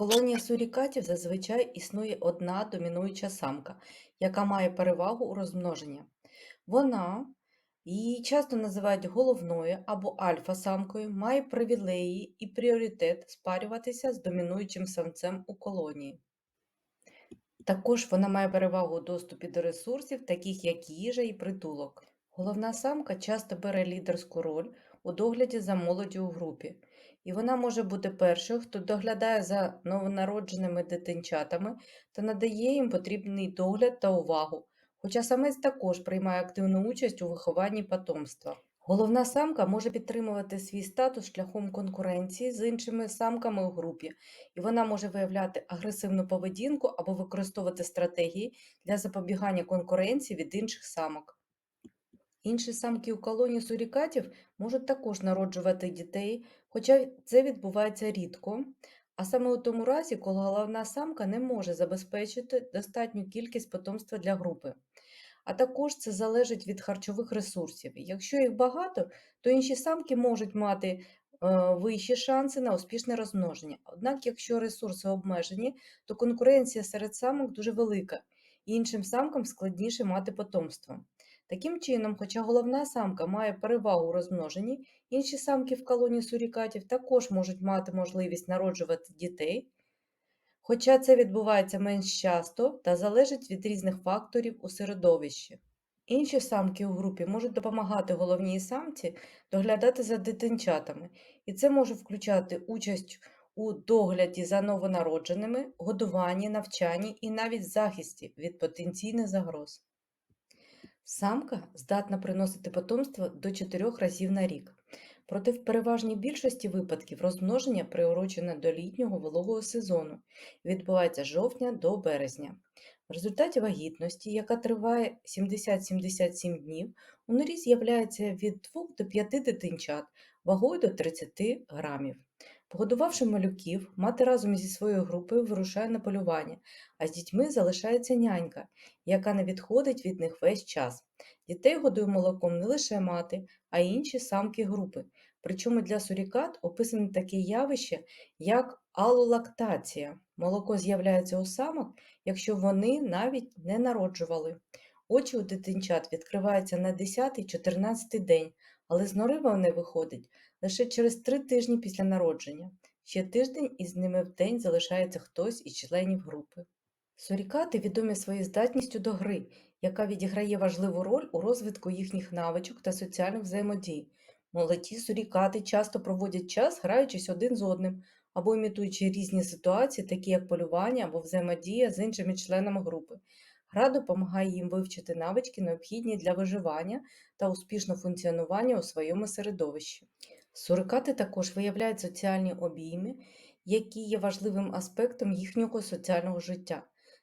колонії сурікатів зазвичай існує одна домінуюча самка, яка має перевагу у розмноженні. Вона, її часто називають головною або альфа-самкою, має привілеї і пріоритет спарюватися з домінуючим самцем у колонії. Також вона має перевагу у доступі до ресурсів, таких як їжа і притулок. Головна самка часто бере лідерську роль у догляді за молоддю у групі, і вона може бути першою, хто доглядає за новонародженими дитинчатами та надає їм потрібний догляд та увагу, хоча самець також приймає активну участь у вихованні потомства. Головна самка може підтримувати свій статус шляхом конкуренції з іншими самками у групі, і вона може виявляти агресивну поведінку або використовувати стратегії для запобігання конкуренції від інших самок. Інші самки у колонії сурікатів можуть також народжувати дітей, хоча це відбувається рідко, а саме у тому разі, коли головна самка не може забезпечити достатню кількість потомства для групи. А також це залежить від харчових ресурсів. Якщо їх багато, то інші самки можуть мати е, вищі шанси на успішне розмноження. Однак, якщо ресурси обмежені, то конкуренція серед самок дуже велика, і іншим самкам складніше мати потомство. Таким чином, хоча головна самка має перевагу у розмноженні, інші самки в колонії сурікатів також можуть мати можливість народжувати дітей, хоча це відбувається менш часто та залежить від різних факторів у середовищі. Інші самки у групі можуть допомагати головній самці доглядати за дитинчатами, і це може включати участь у догляді за новонародженими, годуванні, навчанні і навіть захисті від потенційних загроз. Самка здатна приносити потомство до 4 разів на рік. Проте в переважній більшості випадків розмноження приурочене до літнього вологого сезону відбувається з жовтня до березня. В результаті вагітності, яка триває 70-77 днів, у норі з'являється від 2 до 5 дитинчат вагою до 30 грамів. Погодувавши малюків, мати разом зі своєю групою вирушає на полювання, а з дітьми залишається нянька, яка не відходить від них весь час. Дітей годує молоком не лише мати, а й інші самки групи. Причому для сурікат описане таке явище, як алолактація. Молоко з'являється у самок, якщо вони навіть не народжували. Очі у дитинчат відкриваються на 10-14 день, але з нори вони виходять лише через три тижні після народження. Ще тиждень і з ними в день залишається хтось із членів групи. Сурікати відомі своєю здатністю до гри, яка відіграє важливу роль у розвитку їхніх навичок та соціальних взаємодій. Молоді сурікати часто проводять час, граючись один з одним або імітуючи різні ситуації, такі як полювання або взаємодія з іншими членами групи. Гра допомагає їм вивчити навички, необхідні для виживання та успішного функціонування у своєму середовищі. Сурикати також виявляють соціальні обійми, які є важливим аспектом їхнього соціального життя.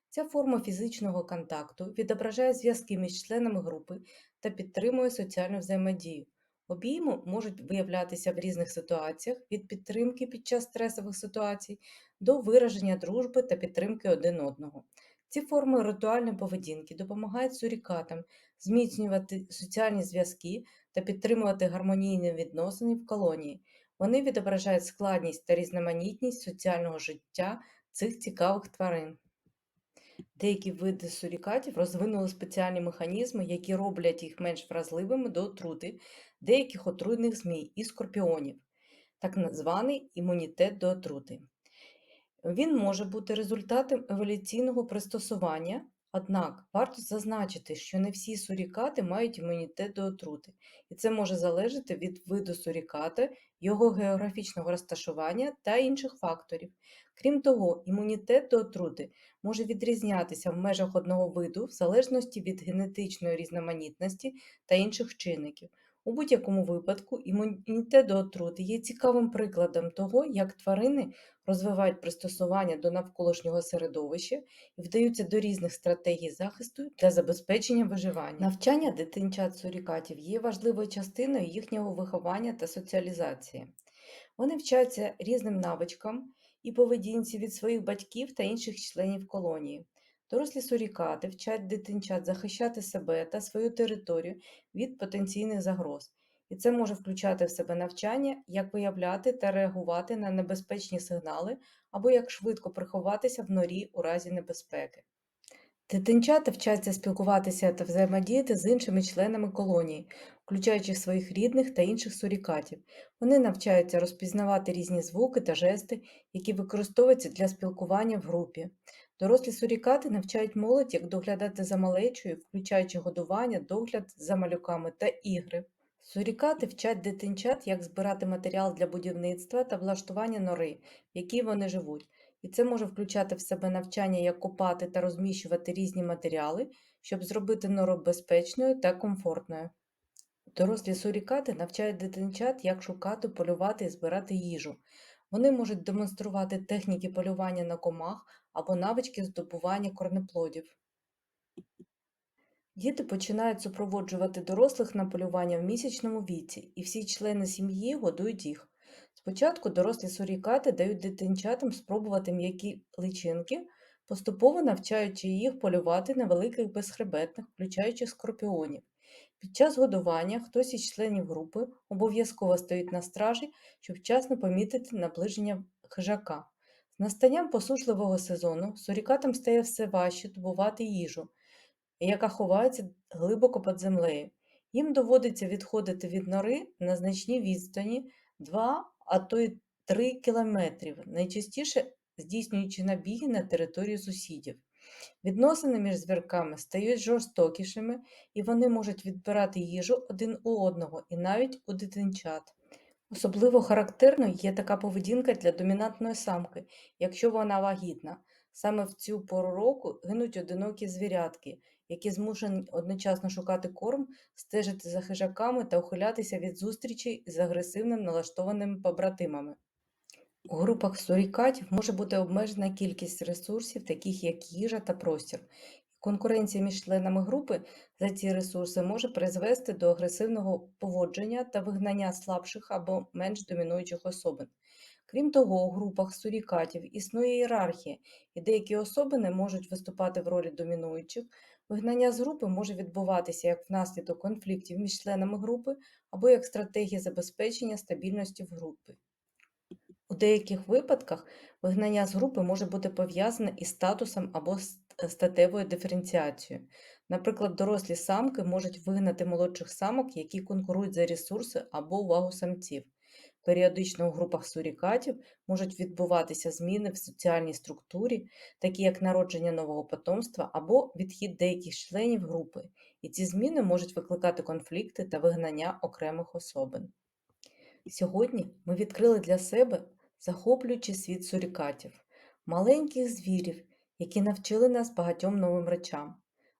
Ця форма фізичного контакту відображає зв'язки між членами групи та підтримує соціальну взаємодію. Обійми можуть виявлятися в різних ситуаціях від підтримки під час стресових ситуацій до вираження дружби та підтримки один одного. Ці форми ритуальної поведінки допомагають сурікатам зміцнювати соціальні зв'язки та підтримувати гармонійні відносини в колонії. Вони відображають складність та різноманітність соціального життя цих цікавих тварин. Деякі види сурікатів розвинули спеціальні механізми, які роблять їх менш вразливими до отрути деяких отруйних змій і скорпіонів, так званий імунітет до отрути. Він може бути результатом еволюційного пристосування, однак варто зазначити, що не всі сурікати мають імунітет до отрути, і це може залежати від виду суріката, його географічного розташування та інших факторів. Крім того, імунітет до отрути може відрізнятися в межах одного виду в залежності від генетичної різноманітності та інших чинників. У будь-якому випадку імунітет до отрути є цікавим прикладом того, як тварини розвивають пристосування до навколишнього середовища і вдаються до різних стратегій захисту для забезпечення виживання. Навчання дитинчат сурікатів є важливою частиною їхнього виховання та соціалізації. Вони вчаться різним навичкам і поведінці від своїх батьків та інших членів колонії. Дорослі сурікати вчать дитинчат захищати себе та свою територію від потенційних загроз, і це може включати в себе навчання, як виявляти та реагувати на небезпечні сигнали або як швидко приховатися в норі у разі небезпеки. Дитинчата вчаться спілкуватися та взаємодіяти з іншими членами колонії, включаючи своїх рідних та інших сурікатів. Вони навчаються розпізнавати різні звуки та жести, які використовуються для спілкування в групі. Дорослі сурікати навчають молодь, як доглядати за малечою, включаючи годування, догляд за малюками та ігри. Сурікати вчать дитинчат, як збирати матеріал для будівництва та влаштування нори, в якій вони живуть. І це може включати в себе навчання, як копати та розміщувати різні матеріали, щоб зробити нору безпечною та комфортною. Дорослі сурікати навчають дитинчат, як шукати, полювати і збирати їжу. Вони можуть демонструвати техніки полювання на комах або навички здобування корнеплодів. Діти починають супроводжувати дорослих на полювання в місячному віці, і всі члени сім'ї годують їх. Спочатку дорослі сурікати дають дитинчатам спробувати м'які личинки, поступово навчаючи їх полювати на великих безхребетних, включаючи скорпіонів. Під час годування хтось із членів групи обов'язково стоїть на стражі, щоб вчасно помітити наближення хижака. З настанням посушливого сезону сурікатам стає все важче добувати їжу, яка ховається глибоко під землею. Їм доводиться відходити від нори на значній відстані 2, а то й 3 кілометрів, найчастіше здійснюючи набіги на територію сусідів. Відносини між звірками стають жорстокішими, і вони можуть відбирати їжу один у одного і навіть у дитинчат. Особливо характерною є така поведінка для домінантної самки, якщо вона вагітна. Саме в цю пору року гинуть одинокі звірятки, які змушені одночасно шукати корм, стежити за хижаками та ухилятися від зустрічей з агресивним налаштованими побратимами. У групах сурікатів може бути обмежена кількість ресурсів, таких як їжа та простір. Конкуренція між членами групи за ці ресурси може призвести до агресивного поводження та вигнання слабших або менш домінуючих особин. Крім того, у групах сурікатів існує ієрархія, і деякі особини можуть виступати в ролі домінуючих. Вигнання з групи може відбуватися як внаслідок конфліктів між членами групи або як стратегія забезпечення стабільності в групі. У деяких випадках вигнання з групи може бути пов'язане із статусом або статевою диференціацією. Наприклад, дорослі самки можуть вигнати молодших самок, які конкурують за ресурси або увагу самців. Періодично у групах сурікатів можуть відбуватися зміни в соціальній структурі, такі як народження нового потомства або відхід деяких членів групи, і ці зміни можуть викликати конфлікти та вигнання окремих особин. Сьогодні ми відкрили для себе захоплюючий світ сурікатів, маленьких звірів, які навчили нас багатьом новим речам.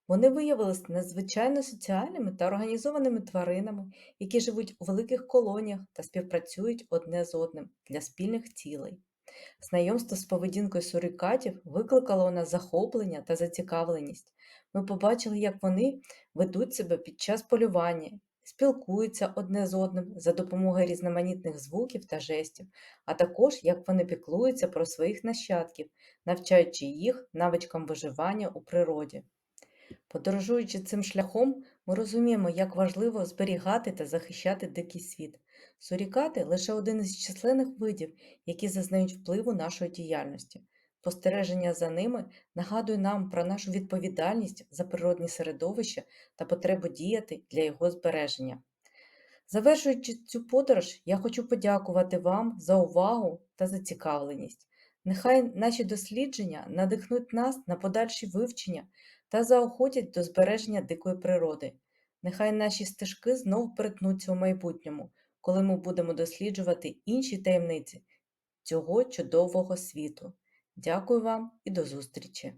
Вони виявилися надзвичайно соціальними та організованими тваринами, які живуть у великих колоніях та співпрацюють одне з одним для спільних цілей. Знайомство з поведінкою сурикатів викликало у нас захоплення та зацікавленість. Ми побачили, як вони ведуть себе під час полювання, спілкуються одне з одним за допомогою різноманітних звуків та жестів, а також як вони піклуються про своїх нащадків, навчаючи їх навичкам виживання у природі. Подорожуючи цим шляхом, ми розуміємо, як важливо зберігати та захищати дикий світ. Сурікати лише один із численних видів, які зазнають впливу нашої діяльності. Спостереження за ними нагадує нам про нашу відповідальність за природні середовище та потребу діяти для його збереження. Завершуючи цю подорож, я хочу подякувати вам за увагу та зацікавленість. Нехай наші дослідження надихнуть нас на подальші вивчення та заохотять до збереження дикої природи. Нехай наші стежки знов перетнуться у майбутньому, коли ми будемо досліджувати інші таємниці цього чудового світу. Дякую вам і до зустрічі!